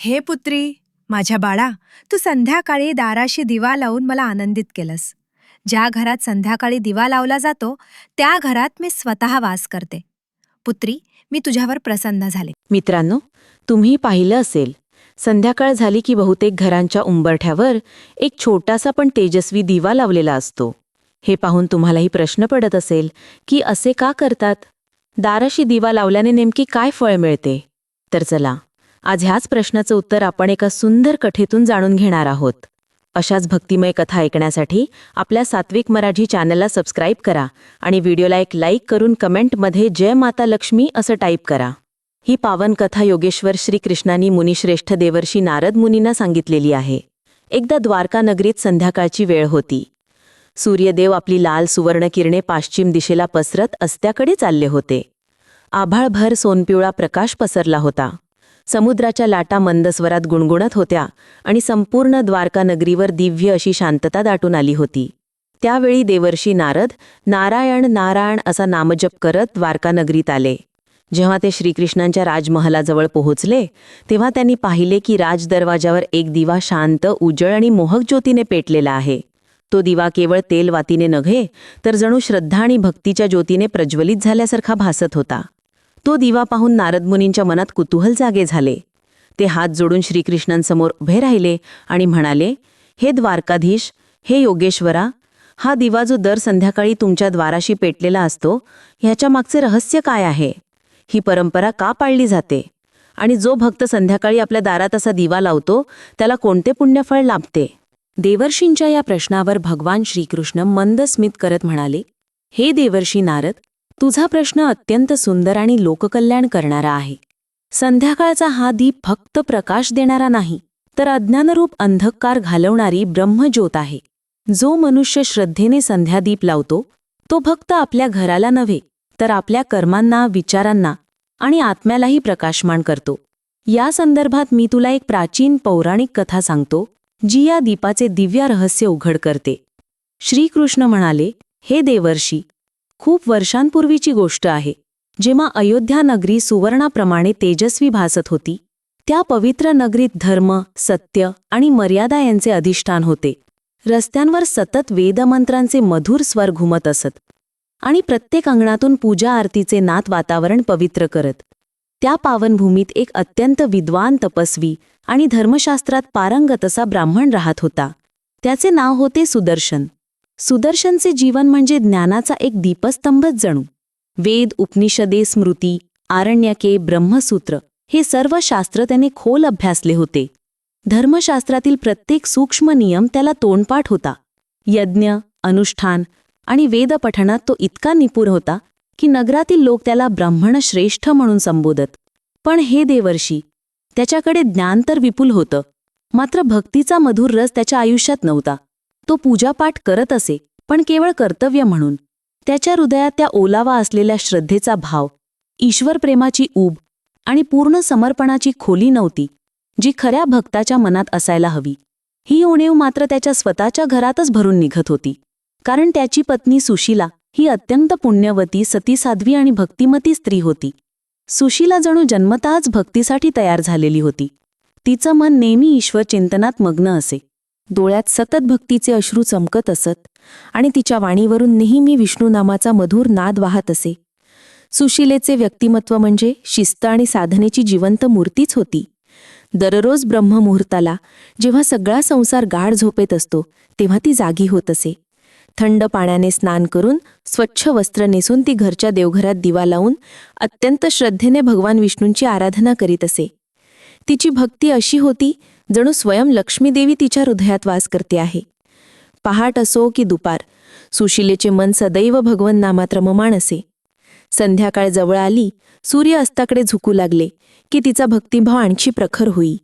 हे पुत्री माझ्या बाळा तू संध्याकाळी दाराशी दिवा लावून मला आनंदित केलंस. ज्या घरात संध्याकाळी दिवा लावला जातो त्या घरात मी स्वतः वास करते. पुत्री मी तुझ्यावर प्रसन्न झाले. मित्रांनो तुम्ही पाहिलं असेल संध्याकाळ झाली की बहुतेक घरांच्या उंबरठ्यावर एक छोटासा पण तेजस्वी दिवा लावलेला असतो. हे पाहून तुम्हालाही प्रश्न पडत असेल की असे का करतात? दाराशी दिवा लावल्याने नेमकी काय फळ मिळते? तर चला आज ह्याच प्रश्नाचं उत्तर आपण एका सुंदर कथेतून जाणून घेणार आहोत. अशाच भक्तिमय कथा ऐकण्यासाठी आपल्या सात्विक मराठी चॅनलला सबस्क्राईब करा आणि व्हिडिओला एक लाईक करून कमेंटमध्ये जय माता लक्ष्मी असं टाईप करा. ही पावन कथा योगेश्वर श्रीकृष्णांनी मुनिश्रेष्ठ देवर्षी नारद मुनींना सांगितलेली आहे. एकदा द्वारका नगरीत संध्याकाळची वेळ होती. सूर्यदेव आपली लाल सुवर्ण किरणे पाश्चिम दिशेला पसरत अस्त्याकडे चालले होते. आभाळभर सोनपिवळा प्रकाश पसरला होता. समुद्राच्या लाटा मंदस्वरात गुणगुणत होत्या आणि संपूर्ण द्वारका नगरीवर दिव्य अशी शांतता दाटून आली होती. त्यावेळी देवर्षी नारद नारायण नारायण असा नामजप करत द्वारका नगरीत आले. जेव्हा ते श्रीकृष्णांच्या राजमहालाजवळ पोहोचले तेव्हा त्यांनी पाहिले की राजदरवाजावर एक दिवा शांत उजळ आणि मोहक ज्योतीने पेटलेला आहे. तो दिवा केवळ तेलवातीने नव्हे तर जणू श्रद्धा आणि भक्तीच्या ज्योतीने प्रज्वलित झाल्यासारखा भासत होता. तो दिवा पाहून नारद मुनींच्या मनात कुतूहल जागे झाले. ते हात जोडून श्रीकृष्णांसमोर उभे राहिले आणि म्हणाले हे द्वारकाधीश हे योगेश्वरा हा दिवा जो दर संध्याकाळी तुमच्या द्वाराशी पेटलेला असतो ह्याच्या मागचे रहस्य काय आहे? ही परंपरा का पाळली जाते? आणि जो भक्त संध्याकाळी आपल्या दारात असा दिवा लावतो त्याला कोणते पुण्यफळ लाभते? देवर्षींच्या या प्रश्नावर भगवान श्रीकृष्ण मंद स्मित करत म्हणाले हे देवर्षी नारद तुझा प्रश्न अत्यंत सुंदर आणि लोककल्याण करणारा आहे. संध्याकाळचा हा दीप फक्त प्रकाश देणारा नाही तर अज्ञानरूप अंधकार घालवणारी ब्रह्मज्योत आहे. जो मनुष्य श्रद्धेने संध्यादीप लावतो तो फक्त आपल्या घराला नव्हे तर आपल्या कर्मांना विचारांना आणि आत्म्यालाही प्रकाशमान करतो. या संदर्भात मी तुला एक प्राचीन पौराणिक कथा सांगतो जी या दीपाचे दिव्य रहस्य उघड करते. श्रीकृष्ण म्हणाले हे देवर्षी खूप वर्षांपूर्वीची गोष्ट आहे. जेव्हा अयोध्या नगरी सुवर्णाप्रमाणे तेजस्वी भासत होती त्या पवित्र नगरीत धर्म सत्य आणि मर्यादा यांचे अधिष्ठान होते. रस्त्यांवर सतत वेदमंत्रांचे मधुर स्वर घुमत असत आणि प्रत्येक अंगणातून पूजा आरतीचे नात वातावरण पवित्र करत. त्या पावनभूमीत एक अत्यंत विद्वान तपस्वी आणि धर्मशास्त्रात पारंगत असा ब्राह्मण राहत होता. त्याचे नाव होते सुदर्शन. सुदर्शनचे जीवन म्हणजे ज्ञानाचा एक दीपस्तंभच जणू. वेद उपनिषदे स्मृती आरण्यके ब्रह्मसूत्र हे सर्व शास्त्र त्याने खोल अभ्यासले होते. धर्मशास्त्रातील प्रत्येक सूक्ष्म नियम त्याला तोंडपाठ होता. यज्ञ अनुष्ठान आणि वेदपठणात तो इतका निपुण होता की नगरातील लोक त्याला ब्राह्मण श्रेष्ठ म्हणून संबोधत. पण हे देवर्षी त्याच्याकडे ज्ञान तर विपुल होतं मात्र भक्तीचा मधुर रस त्याच्या आयुष्यात नव्हता. तो पूजापाठ करत असे पण केवळ कर्तव्य म्हणून. त्याच्या हृदयात त्या ओलावा असलेल्या श्रद्धेचा भाव ईश्वरप्रेमाची ऊब आणि पूर्ण समर्पणाची खोली नव्हती जी खऱ्या भक्ताच्या मनात असायला हवी. ही ओणेव मात्र त्याच्या स्वतःच्या घरातच भरून निघत होती. कारण त्याची पत्नी सुशीला ही अत्यंत पुण्यवती सतीसाध्वी आणि भक्तिमती स्त्री होती. सुशीला जणू जन्मतःच भक्तीसाठी तयार झालेली होती. तिचं मन नेहमी ईश्वर चिंतनात मग्न असे. डोळ्यात सतत भक्तीचे अश्रू चमकत असत आणि तिच्या वाणीवरून नेहमी विष्णूनामाचा मधुर नाद वाहत असे. सुशिलेचे व्यक्तिमत्व म्हणजे शिस्त आणि साधनेची जिवंत मूर्तीच होती. दररोज ब्रह्ममुहूर्ताला जेव्हा सगळा संसार गाढ झोपेत असतो तेव्हा ती जागी होत असे. थंड पाण्याने स्नान करून स्वच्छ वस्त्र नेसून ती घरच्या देवघरात दिवा लावून अत्यंत श्रद्धेने भगवान विष्णूंची आराधना करीत असे. तिची भक्ती अशी होती जणू स्वयं लक्ष्मीदेवी तिच्या हृदयात वास करते आहे. पहाट असो की दुपार सुशिलेचे मन सदैव भगवन नामात रममाण असे. संध्याकाळ जवळ आली सूर्य अस्ताकडे झुकू लागले की तिचा भक्तिभाव आणखी प्रखर होई.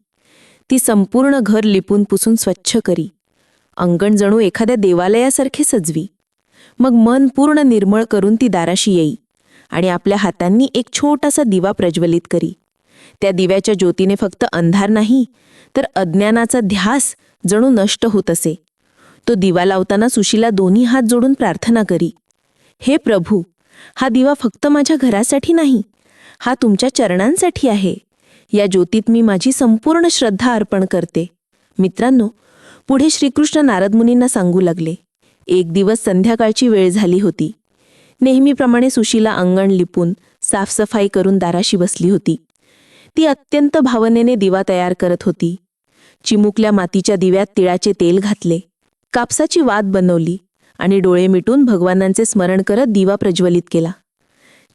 ती संपूर्ण घर लिपून पुसून स्वच्छ करी. अंगण जणू एखाद्या देवालयासारखे सजवी. मग मन पूर्ण निर्मळ करून ती दाराशी येई आणि आपल्या हातांनी एक छोटासा दिवा प्रज्वलित करी. त्या दिव्याच्या ज्योतीने फक्त अंधार नाही तर अज्ञानाचा ध्यास जणू नष्ट होत असे. तो दिवा लावताना सुशीला दोन्ही हात जोडून प्रार्थना करी. हे प्रभू हा दिवा फक्त माझ्या घरासाठी नाही हा तुमच्या चरणांसाठी आहे. या ज्योतीत मी माझी संपूर्ण श्रद्धा अर्पण करते. मित्रांनो पुढे श्रीकृष्ण नारदमुनींना सांगू लागले. एक दिवस संध्याकाळची वेळ झाली होती. नेहमीप्रमाणे सुशीला अंगण लिपून साफसफाई करून दाराशी बसली होती. ती अत्यंत भावनेने दिवा तयार करत होती. चिमुकल्या मातीच्या दिव्यात तिळाचे तेल घातले. कापसाची वात बनवली आणि डोळे मिटून भगवानांचे स्मरण करत दिवा प्रज्वलित केला.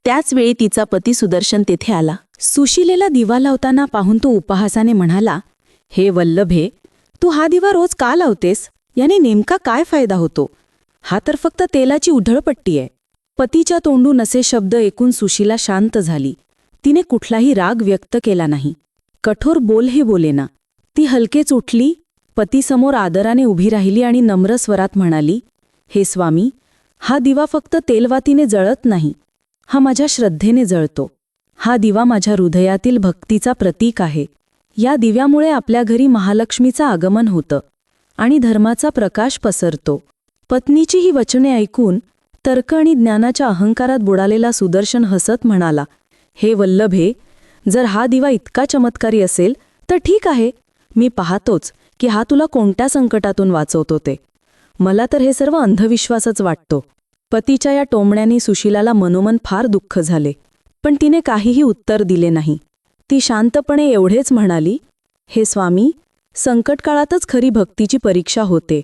त्याच वेळी तिचा पती सुदर्शन तेथे आला. सुशिलेला दिवा लावताना पाहून तो उपहासाने म्हणाला हे वल्लभे तू हा दिवा रोज का लावतेस? याने नेमका काय फायदा होतो? हा तर फक्त तेलाची उधळपट्टी आहे. पतीच्या तोंडून असे शब्द ऐकून सुशीला शांत झाली. तिने कुठलाही राग व्यक्त केला नाही. कठोर बोल हे बोलेना. ती हलकेच उठली पतीसमोर आदराने उभी राहिली आणि नम्र स्वरात म्हणाली हे स्वामी हा दिवा फक्त तेलवातीने जळत नाही. हा माझ्या श्रद्धेने जळतो. हा दिवा माझ्या हृदयातील भक्तीचा प्रतीक आहे. या दिव्यामुळे आपल्या घरी महालक्ष्मीचं आगमन होतं आणि धर्माचा प्रकाश पसरतो. पत्नीची ही वचने ऐकून तर्क आणि ज्ञानाच्या अहंकारात बुडालेला सुदर्शन हसत म्हणाला हे वल्लभे जर हा दिवा इतका चमत्कारी असेल तर ठीक आहे. मी पाहतोच की हा तुला कोणत्या संकटातून वाचवतो ते. मला तर हे सर्व अंधविश्वासच वाटतो. पतीच्या या टोमण्याने सुशीलाला मनोमन फार दुःख झाले पण तिने काहीही उत्तर दिले नाही. ती शांतपणे एवढेच म्हणाली हे स्वामी संकटकाळातच खरी भक्तीची परीक्षा होते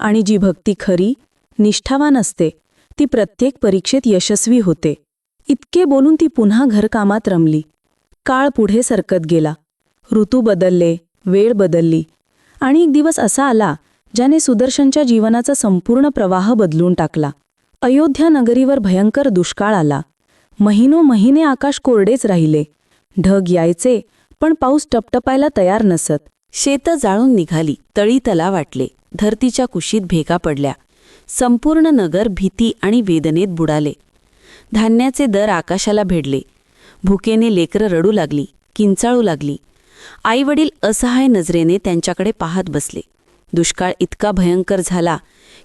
आणि जी भक्ती खरी निष्ठावान असते ती प्रत्येक परीक्षेत यशस्वी होते. इतके बोलून ती पुन्हा घरकामात रमली. काळ पुढे सरकत गेला. ऋतू बदलले वेळ बदलली. आणि एक दिवस असा आला ज्याने सुदर्शनच्या जीवनाचा संपूर्ण प्रवाह बदलून टाकला. अयोध्या नगरीवर भयंकर दुष्काळ आला. महिनो महिने आकाश कोरडेच राहिले. ढग यायचे पण पाऊस टपटपायला तयार नसत. शेतं जाळून निघाली तळी तला वाटले. धरतीच्या कुशीत भेगा पडल्या. संपूर्ण नगर भीती आणि वेदनेत बुडाले. धान्याचे दर आकाशाला भेडले. भुकेने लेकरं रडू लागली किंचाळू लागली. आईवडील असहाय नजरेने त्यांच्याकडे पाहत बसले. दुष्काळ इतका भयंकर झाला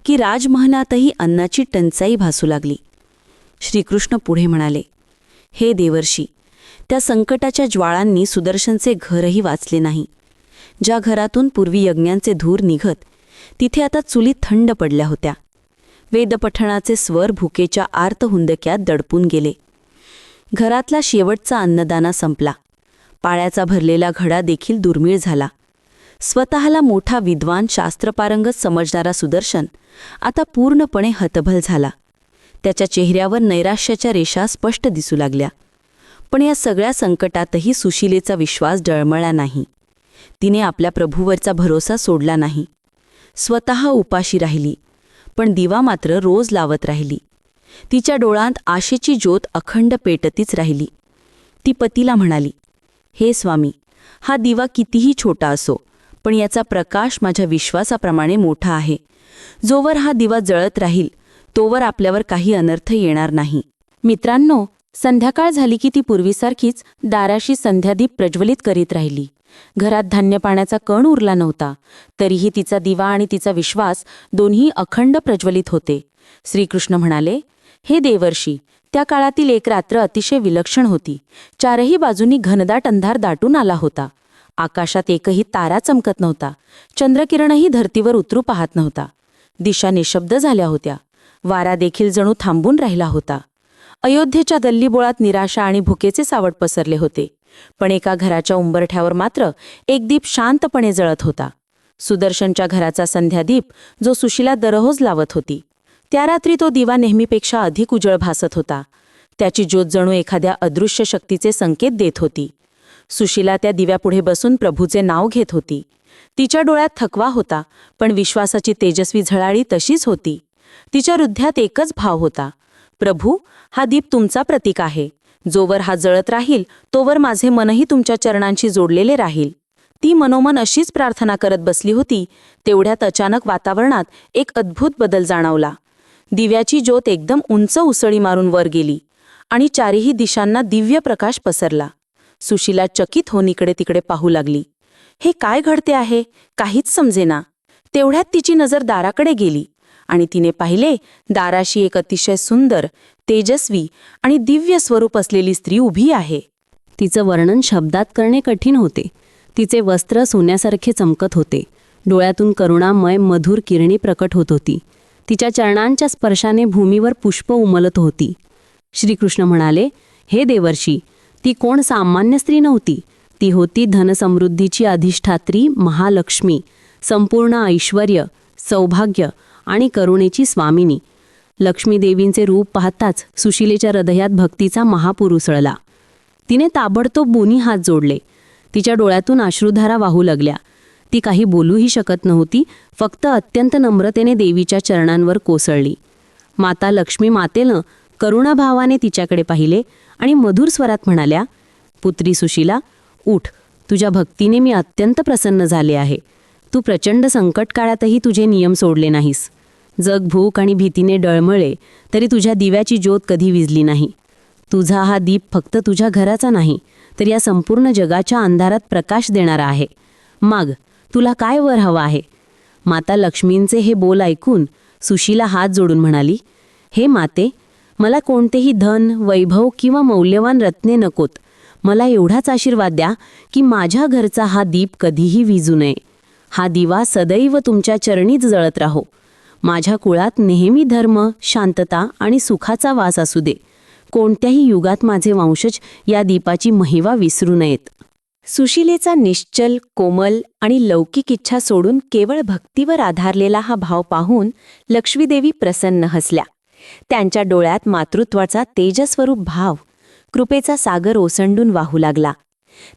की राजमहलातही अन्नाची टंचाई भासू लागली. श्रीकृष्ण पुढे म्हणाले हे देवर्षी त्या संकटाच्या ज्वाळांनी सुदर्शनचे घरही वाचले नाही. ज्या घरातून पूर्वी यज्ञांचे धूर निघत तिथे आता चुली थंड पडल्या होत्या. वेदपठणाचे स्वर भुकेच्या आर्त हुंदक्यात दडपून गेले. घरातला शेवटचा अन्नदाना संपला. पाळ्याचा भरलेला घडा देखील दुर्मिळ झाला. स्वतःला मोठा विद्वान शास्त्रपारंगत समजणारा सुदर्शन आता पूर्णपणे हतभल झाला. त्याच्या चेहऱ्यावर नैराश्याच्या रेषा स्पष्ट दिसू लागल्या. पण या सगळ्या संकटातही सुशिलेचा विश्वास डळमळला नाही. तिने आपल्या प्रभूवरचा भरोसा सोडला नाही. स्वतः उपाशी राहिली. पण दिवा मात्र रोज लावत राहिली. तिच्या डोळ्यांत आशेची ज्योत अखंड पेटतीच राहिली. ती पतीला म्हणाली हे स्वामी हा दिवा कितीही छोटा असो पण याचा प्रकाश माझ्या विश्वासाप्रमाणे मोठा आहे. जोवर हा दिवा जळत राहील तोवर आपल्यावर काही अनर्थ येणार नाही. मित्रांनो संध्याकाळ झाली की ती पूर्वीसारखीच दाराशी संध्यादीप प्रज्वलित करीत राहिली. घरात धान्य पाण्याचा कण उरला नव्हता तरीही तिचा दिवा आणि तिचा विश्वास दोन्ही अखंड प्रज्वलित होते. श्रीकृष्ण म्हणाले हे देवर्षी त्या काळातील एक रात्र अतिशय विलक्षण होती. चारही बाजूंनी घनदाट अंधार दाटून आला होता. आकाशात एकही तारा चमकत नव्हता. चंद्रकिरणही धर्तीवर उतरू पाहत नव्हता. दिशा निशब्द झाल्या होत्या. वारा देखील जणू थांबून राहिला होता. अयोध्येच्या गल्लीबोळात निराशा आणि भुकेचे सावट पसरले होते. पण एका घराच्या उंबरठ्यावर मात्र एक दीप शांतपणे जळत होता. सुदर्शनच्या घराचा संध्यादीप जो सुशिला दररोज लावत होती. त्या रात्री तो दिवा नेहमीपेक्षा अधिक उजळ भासत होता. त्याची ज्योत जणू एखाद्या अदृश्य शक्तीचे संकेत देत होती. सुशिला त्या दिव्यापुढे बसून प्रभूचे नाव घेत होती. तिच्या डोळ्यात थकवा होता पण विश्वासाची तेजस्वी झळाळी तशीच होती. तिच्या हृदयात एकच भाव होता. प्रभू हा दीप तुमचा प्रतीक आहे. जोवर हा जळत राहील तोवर माझे मनही तुमच्या चरणांशी जोडलेले राहील. ती मनोमन अशीच प्रार्थना करत बसली होती तेवढ्यात अचानक वातावरणात एक अद्भुत बदल जाणवला. दिव्याची ज्योत एकदम उंच उसळी मारून वर गेली आणि चारही दिशांना दिव्य प्रकाश पसरला. सुशीला चकित होऊन इकडे तिकडे पाहू लागली. हे काय घडते आहे? काहीच समजेना. तेवढ्यात तिची नजर दाराकडे गेली. आणि तिने पाहिले दाराशी एक अतिशय सुंदर तेजस्वी आणि दिव्य स्वरूप असलेली स्त्री उभी आहे. तिचं वर्णन शब्दात करणे कठीण होते. तिचे वस्त्र सोन्यासारखे चमकत होते. डोळ्यातून करुणामय मधुर किरणी प्रकट होत होती. तिच्या चरणांच्या स्पर्शाने भूमीवर पुष्प उमलत होती. श्रीकृष्ण म्हणाले हे देवर्षी ती कोण सामान्य स्त्री नव्हती. ती होती धनसमृद्धीची अधिष्ठात्री महालक्ष्मी संपूर्ण ऐश्वर सौभाग्य आणि करुणेची स्वामिनी. लक्ष्मीदेवींचे रूप पाहताच सुशिलेच्या हृदयात भक्तीचा महापूर उसळला. तिने ताबडतोब बोनी हात जोडले. तिच्या डोळ्यातून अश्रुधारा वाहू लागल्या. ती काही बोलूही शकत नव्हती फक्त अत्यंत नम्रतेने देवीच्या चरणांवर कोसळली. माता लक्ष्मी मातेनं करुणाभावाने तिच्याकडे पाहिले आणि मधुर स्वरात म्हणाल्या पुत्री सुशीला उठ. तुझ्या भक्तीने मी अत्यंत प्रसन्न झाले आहे. तू प्रचंड संकट काळातही तुझे नियम सोडले नाहीस. जग भूक आणि भीतीने डळमळे तरी तुझ्या दिव्याची ज्योत कधी विजली नाही. तुझा हा दीप फक्त तुझ्या घराचा नाही तर या संपूर्ण जगाच्या अंधारात प्रकाश देणारा आहे. माग तुला काय वर हवा आहे? माता लक्ष्मींचे हे बोल ऐकून सुशीला हात जोडून म्हणाली हे माते मला कोणतेही धन वैभव किंवा मौल्यवान रत्ने नकोत. मला एवढाच आशीर्वाद द्या की माझ्या घरचा हा दीप कधीही विजू नये. हा दिवा सदैव तुमच्या चरणीच जळत राहो. माझ्या कुळात नेहमी धर्म शांतता आणि सुखाचा वास असू दे. कोणत्याही युगात माझे वंशज या दीपाची महिवा विसरू नयेत. सुशिलेचा निश्चल कोमल आणि लौकिक इच्छा सोडून केवळ भक्तीवर आधारलेला हा भाव पाहून लक्ष्मीदेवी प्रसन्न हसल्या. त्यांच्या डोळ्यात मातृत्वाचा तेजस्वरूप भाव कृपेचा सागर ओसंडून वाहू लागला.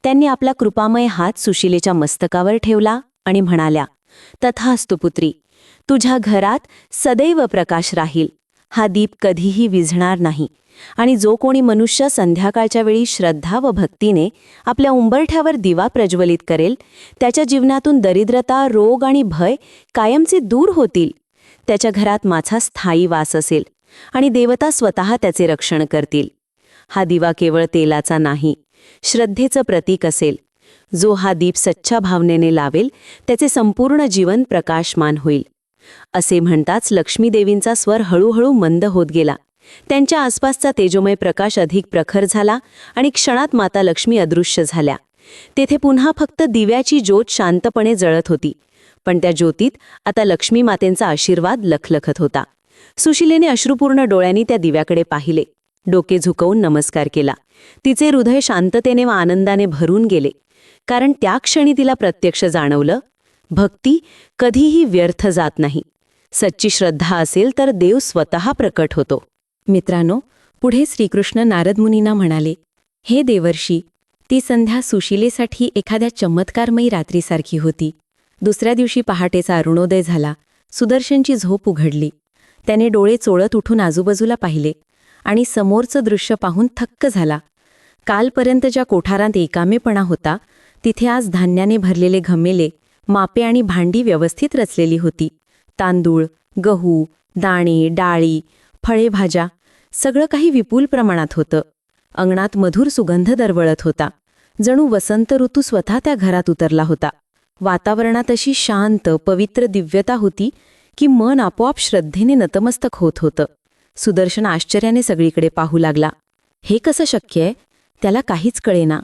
त्यांनी आपला कृपामय हात सुशिलेच्या मस्तकावर ठेवला आणि म्हणाल्या तथास्तु पुत्री तुझ्या घरात सदैव प्रकाश राहील. हा दीप कधीही विझणार नाही. आणि जो कोणी मनुष्य संध्याकाळच्या वेळी श्रद्धा व भक्तीने आपल्या उंबरठ्यावर दिवा प्रज्वलित करेल त्याच्या जीवनातून दरिद्रता रोग आणि भय कायमचे दूर होतील. त्याच्या घरात माझा स्थायी वास असेल आणि देवता स्वतः त्याचे रक्षण करतील. हा दिवा केवळ तेलाचा नाही श्रद्धेचं प्रतीक असेल. जो हा दीप सच्च्या भावनेने लावेल त्याचे संपूर्ण जीवन प्रकाशमान होईल. असे म्हणताच लक्ष्मीदेवींचा स्वर हळूहळू मंद होत गेला. त्यांच्या आसपासचा तेजोमय प्रकाश अधिक प्रखर झाला आणि क्षणात माता लक्ष्मी अदृश्य झाल्या. तेथे पुन्हा फक्त दिव्याची ज्योत शांतपणे जळत होती. पण त्या ज्योतीत आता लक्ष्मी मातेंचा आशीर्वाद लखलखत होता. सुशिलेने अश्रुपूर्ण डोळ्यांनी त्या दिव्याकडे पाहिले. डोके झुकवून नमस्कार केला. तिचे हृदय शांततेने व आनंदाने भरून गेले. कारण त्या क्षणी तिला प्रत्यक्ष जाणवलं भक्ती कधीही व्यर्थ जात नाही. सच्ची श्रद्धा असेल तर देव स्वतः प्रकट होतो. मित्रांनो पुढे श्रीकृष्ण नारद मुनींना म्हणाले हे देवर्षी ती संध्या सुशिलेसाठी एखाद्या चमत्कारमयी रात्रीसारखी होती. दुसऱ्या दिवशी पहाटेचा अरुणोदय झाला. सुदर्शनची झोप उघडली. त्याने डोळे चोळत उठून आजूबाजूला पाहिले आणि समोरचं दृश्य पाहून थक्क झाला. कालपर्यंत ज्या कोठारांत एकामेपणा होता. तिथे आज धान्याने भरलेले घमेले मापे आणि भांडी व्यवस्थित रचलेली होती. तांदूळ गहू दाणे डाळी फळे भाज्या सगळं काही विपुल प्रमाणात होतं. अंगणात मधुर सुगंध दरवळत होता. जणू वसंत ऋतू स्वतः त्या घरात उतरला होता. वातावरणात अशी शांत पवित्र दिव्यता होती की मन आपोआप श्रद्धेने नतमस्तक होत होतं. सुदर्शन आश्चर्याने सगळीकडे पाहू लागला. हे कसं शक्य आहे? त्याला काहीच कळेना.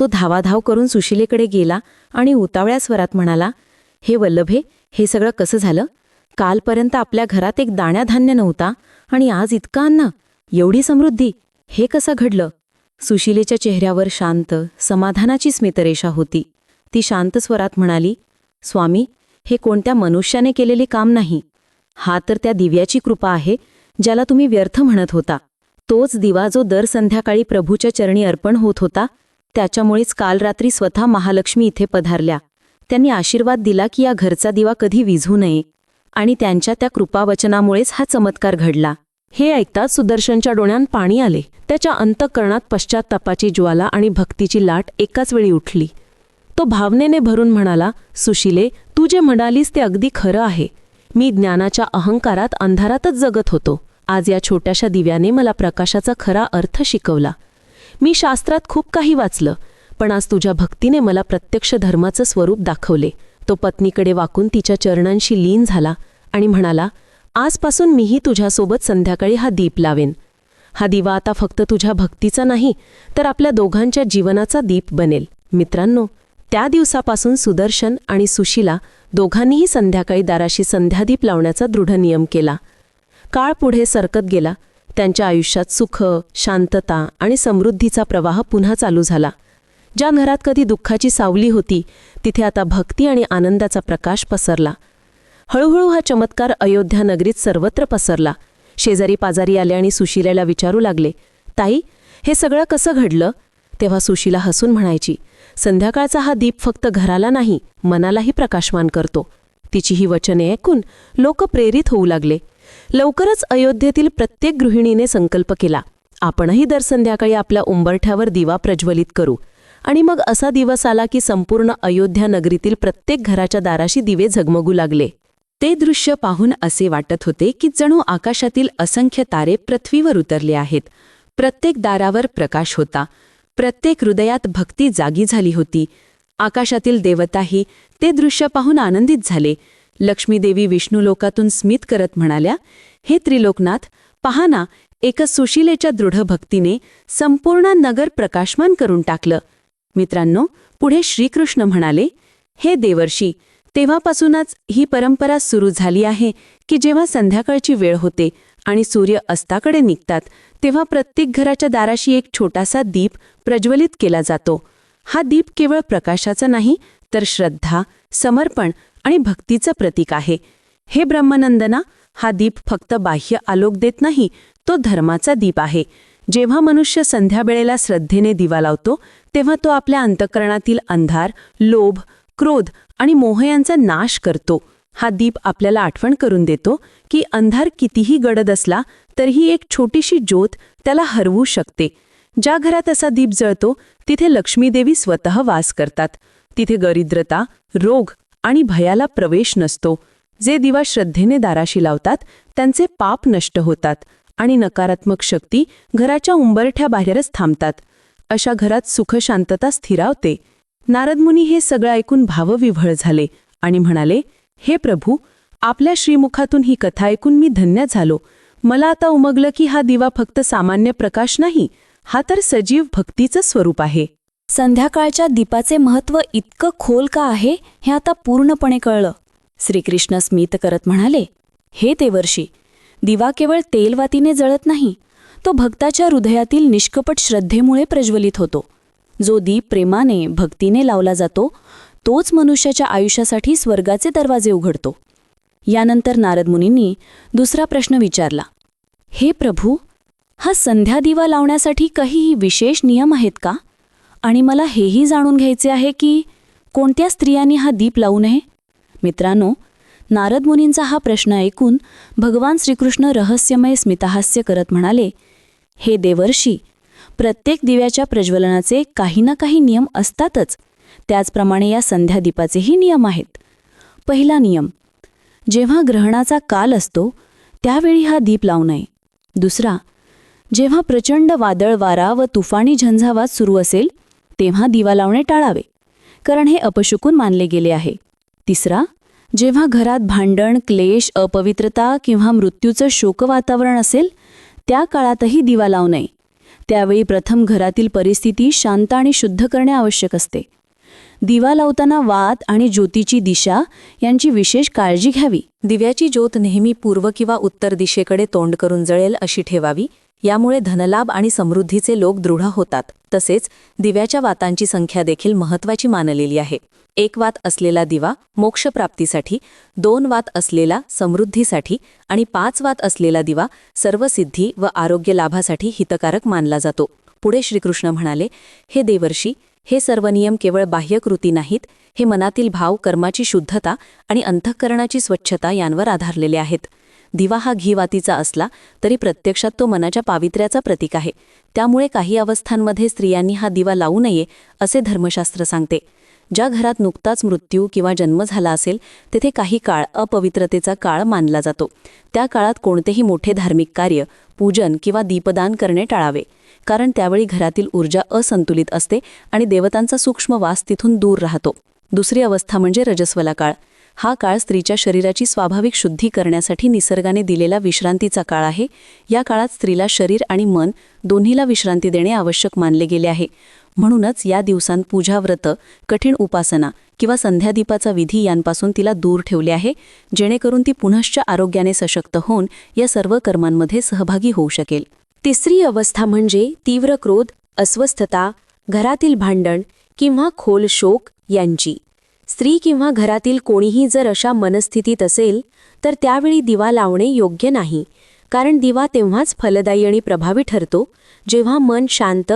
तो धावाधाव करून सुशिलेकडे गेला आणि उतावळ्या स्वरात म्हणाला हे वल्लभे हे सगळं कसं झालं? कालपर्यंत आपल्या घरात एक दाण्याधान्य नव्हता आणि आज इतकं अन्न? एवढी समृद्धी! हे कसं घडलं? सुशिलेच्या चेहऱ्यावर शांत समाधानाची स्मितरेषा होती. ती शांत स्वरात म्हणाली स्वामी हे कोणत्या मनुष्याने केलेले काम नाही? हा तर त्या दिव्याची कृपा आहे ज्याला तुम्ही व्यर्थ म्हणत होता. तोच दिवा जो दर संध्याकाळी प्रभूच्या चरणी अर्पण होत होता त्याच्यामुळेच काल रात्री स्वतः महालक्ष्मी इथे पधारल्या. त्यांनी आशीर्वाद दिला की या घरचा दिवा कधी विझू नये. आणि त्यांच्या त्या कृपावचनामुळेच हा चमत्कार घडला. हे ऐकताच सुदर्शनच्या डोळ्यात पाणी आले. त्याच्या अंतःकरणात पश्चात्तापाची ज्वाला आणि भक्तीची लाट एकाच वेळी उठली. तो भावनेने भरून म्हणाला सुशिले तू जे म्हणालीस ते अगदी खरं आहे. मी ज्ञानाच्या अहंकारात अंधारातच जगत होतो. आज या छोट्याशा दिव्याने मला प्रकाशाचा खरा अर्थ शिकवला. मी शास्त्रात खूप काही वाचलं पण आज तुझ्या भक्तीने मला प्रत्यक्ष धर्माचं स्वरूप दाखवले. तो पत्नीकडे वाकून तिच्या चरणांशी लीन झाला आणि म्हणाला आजपासून मीही तुझ्यासोबत संध्याकाळी हा दीप लावेन. हा दिवा आता फक्त तुझ्या भक्तीचा नाही तर आपल्या दोघांच्या जीवनाचा दीप बनेल. मित्रांनो त्या दिवसापासून सुदर्शन आणि सुशीला दोघांनीही संध्याकाळी दाराशी संध्यादीप लावण्याचा दृढ नियम केला. काळ पुढे सरकत गेला त्यांच्या आयुष्यात सुख शांतता आणि समृद्धीचा प्रवाह पुन्हा चालू झाला. ज्या घरात कधी दुःखाची सावली होती तिथे आता भक्ती आणि आनंदाचा प्रकाश पसरला. हळूहळू हा चमत्कार अयोध्या नगरीत सर्वत्र पसरला. शेजारी पाजारी आले आणि सुशिलेला विचारू लागले ताई हे सगळं कसं घडलं? तेव्हा सुशीला हसून म्हणायची संध्याकाळचा हा दीप फक्त घराला नाही मनालाही प्रकाशमान करतो. तिची ही वचने ऐकून लोक प्रेरित होऊ लागले. लवकरच अयोध्येतील प्रत्येक गृहिणीने संकल्प केला. आपणही दर संध्याकाळी आपल्या उंबरठ्यावर दिवा प्रज्वलित करू. आणि मग असा दिवस आला की संपूर्ण अयोध्या नगरीतील प्रत्येक घराच्या दाराशी दिवे झगमगू लागले. ते दृश्य पाहून असे वाटत होते की जणू आकाशातील असंख्य तारे पृथ्वीवर उतरले आहेत. प्रत्येक दारावर प्रकाश होता. प्रत्येक हृदयात भक्ती जागी झाली होती. आकाशातील देवताही ते दृश्य पाहून आनंदित झाले. लक्ष्मीदेवी विष्णुलोकातून स्मित करत म्हणाल्या हे त्रिलोकनाथ पहा ना एका सुशिलेच्या दृढ भक्तीने संपूर्ण नगर प्रकाशमान करून टाकलं. मित्रांनो पुढे श्रीकृष्ण म्हणाले हे देवर्षी तेव्हापासूनच ही परंपरा सुरू झाली आहे की जेव्हा संध्याकाळची वेळ होते आणि सूर्य अस्ताकडे निघतात तेव्हा प्रत्येक घराच्या दाराशी एक छोटासा दीप प्रज्वलित केला जातो. हा दीप केवळ प्रकाशाचा नाही तर श्रद्धा समर्पण आणि भक्तीचं प्रतीक आहे. हे ब्रह्मनंदना हा दीप फक्त बाह्य आलोक देत नाही तो धर्माचा दीप आहे. जेव्हा मनुष्य संध्यावेळेला श्रद्धेने दिवा लावतो तेव्हा तो आपल्या अंतकरणातील अंधार लोभ क्रोध आणि मोह यांचा नाश करतो. हा दीप आपल्याला आठवण करून देतो की अंधार कितीही गडद असला तरीही एक छोटीशी ज्योत त्याला हरवू शकते. ज्या घरात असा दीप जळतो तिथे लक्ष्मीदेवी स्वतः वास करतात. तिथे गरिद्रता रोग आणि भयाला प्रवेश नसतो. जे दिवा श्रद्धेने दाराशी लावतात त्यांचे पाप नष्ट होतात आणि नकारात्मक शक्ती घराच्या उंबरठ्याबाहेरच थांबतात. अशा घरात सुख शांतता स्थिरावते. नारदमुनी हे सगळं ऐकून भावविव्हळ झाले आणि म्हणाले हे प्रभू आपल्या श्रीमुखातून ही कथा ऐकून मी धन्य झालो. मला आता उमगलं की हा दिवा फक्त सामान्य प्रकाश नाही हा तर सजीव भक्तीचं स्वरूप आहे. संध्याकाळच्या दीपाचे महत्त्व इतकं खोल का आहे हे आता पूर्णपणे कळलं. श्रीकृष्ण स्मित करत म्हणाले हे देवर्षी दिवा केवळ तेलवातीने जळत नाही तो भक्ताच्या हृदयातील निष्कपट श्रद्धेमुळे प्रज्वलित होतो. जो दीप प्रेमाने भक्तीने लावला जातो तोच मनुष्याच्या आयुष्यासाठी स्वर्गाचे दरवाजे उघडतो. यानंतर नारदमुनींनी दुसरा प्रश्न विचारला हे प्रभू हा संध्या दिवा लावण्यासाठी काही विशेष नियम आहेत का? आणि मला हेही जाणून घ्यायचे आहे की कोणत्या स्त्रियांनी हा दीप लावू नये? मित्रांनो नारद मुनींचा हा प्रश्न ऐकून भगवान श्रीकृष्ण रहस्यमय स्मितहास्य करत म्हणाले हे देवर्षी प्रत्येक दिव्याच्या प्रज्वलनाचे काही ना काही नियम असतातच. त्याचप्रमाणे या संध्या दीपाचेही नियम आहेत. पहिला नियम जेव्हा ग्रहणाचा काल असतो त्यावेळी हा दीप लावू नये. दुसरा जेव्हा प्रचंड वादळ वारा व तुफानी झंझावात सुरू असेल तेव्हा दिवा लावणे टाळावे कारण हे अपशुकून मानले गेले आहे. तिसरा जेव्हा घरात भांडण क्लेश अपवित्रता किंवा मृत्यूचं शोक वातावरण असेल त्या काळातही दिवा लावू नये. त्यावेळी प्रथम घरातील परिस्थिती शांत आणि शुद्ध करणे आवश्यक असते. दिवा लावताना वात आणि ज्योतीची दिशा यांची विशेष काळजी घ्यावी. दिव्याची ज्योत नेहमी पूर्व किंवा उत्तर दिशेकडे तोंड करून जळेल अशी ठेवावी. यामुळे धनलाभ आणि समृद्धीचे लोक दृढ होतात. तसेच दिव्याच्या वातांची संख्या देखील महत्वाची मानलेली आहे. एक वात असलेला दिवा मोक्षप्राप्तीसाठी दोन वात असलेला समृद्धीसाठी आणि पाच वात असलेला दिवा सर्वसिद्धी व आरोग्य लाभासाठी हितकारक मानला जातो. पुढे श्रीकृष्ण म्हणाले हे देवर्षी हे सर्व नियम केवळ बाह्यकृती नाहीत हे मनातील भाव कर्माची शुद्धता आणि अंतःकरणाची स्वच्छता यांवर आधारलेले आहेत. दिवा हा घीवातीचा असला तरी प्रत्यक्षात तो मनाच्या पावित्र्याचा प्रतीक आहे. त्यामुळे काही अवस्थांमध्ये स्त्रियांनी हा दिवा लावू नये असे धर्मशास्त्र सांगते. ज्या घरात नुकताच मृत्यू किंवा जन्म झाला असेल तेथे काही काळ अपवित्रतेचा काळ मानला जातो. त्या काळात कोणतेही मोठे धार्मिक कार्य पूजन किंवा दीपदान करणे टाळावे. कारण त्यावेळी घरातील ऊर्जा असंतुलित असते आणि देवतांचा सूक्ष्म वास तिथून दूर राहतो. दुसरी अवस्था म्हणजे रजस्वला काळ. हा काळ स्त्रीच्या शरीराची स्वाभाविक शुद्धी करण्यासाठी निसर्गाने दिलेला विश्रांतीचा काळ आहे. या काळात स्त्रीला शरीर आणि मन दोन्हीला विश्रांती देणे आवश्यक मानले गेले आहे. म्हणूनच या दिवसांत पूजा व्रत कठीण उपासना किंवा संध्यादीपाचा विधी यांपासून तिला दूर ठेवले आहे जेणेकरून ती पुनश्च आरोग्याने सशक्त होऊन या सर्व कर्मांमध्ये सहभागी होऊ शकेल. तिसरी अवस्था म्हणजे तीव्र क्रोध अस्वस्थता घरातील भांडण किंवा खोल शोक यांची. स्त्री किंवा घरातील कोणीही जर अशा मनस्थितीत असेल तर त्यावेळी दिवा लावणे योग्य नाही. कारण दिवा तेव्हाच फलदायी आणि प्रभावी ठरतो जेव्हा मन शांत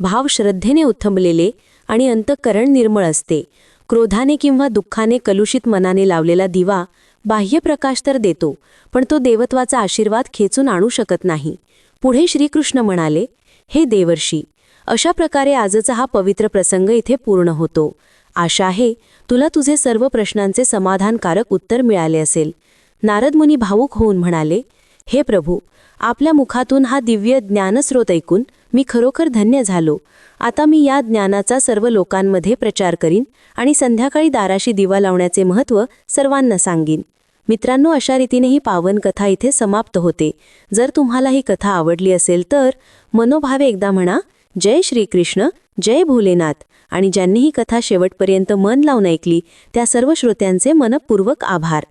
भाव श्रद्धेने उत्थंबलेले आणि अंतकरण निर्मळ असते. क्रोधाने किंवा दुःखाने कलुषित मनाने लावलेला दिवा बाह्य प्रकाश तर देतो पण तो देवत्वाचा आशीर्वाद खेचून आणू शकत नाही. पुढे श्रीकृष्ण म्हणाले हे देवर्षी अशा प्रकारे आजचा हा पवित्र प्रसंग इथे पूर्ण होतो. आशा आहे तुला तुझे सर्व प्रश्नांचे समाधानकारक उत्तर मिळाले असेल. नारद मुनी भावूक होऊन म्हणाले हे प्रभू आपल्या मुखातून हा दिव्य ज्ञानस्रोत ऐकून मी खरोखर धन्य झालो. आता मी या ज्ञानाचा सर्व लोकांमध्ये प्रचार करीन आणि संध्याकाळी दाराशी दिवा लावण्याचे महत्त्व सर्वांना सांगीन. मित्रांनो अशा रीतीने ही पावन कथा इथे समाप्त होते. जर तुम्हाला ही कथा आवडली असेल तर मनोभावे एकदा म्हणा. जय श्रीकृष्ण. जय भोलेनाथ. आणि ज्यांनी ही कथा शेवटपर्यंत मन लावून ऐकली त्या सर्व श्रोत्यांचे मनपूर्वक आभार.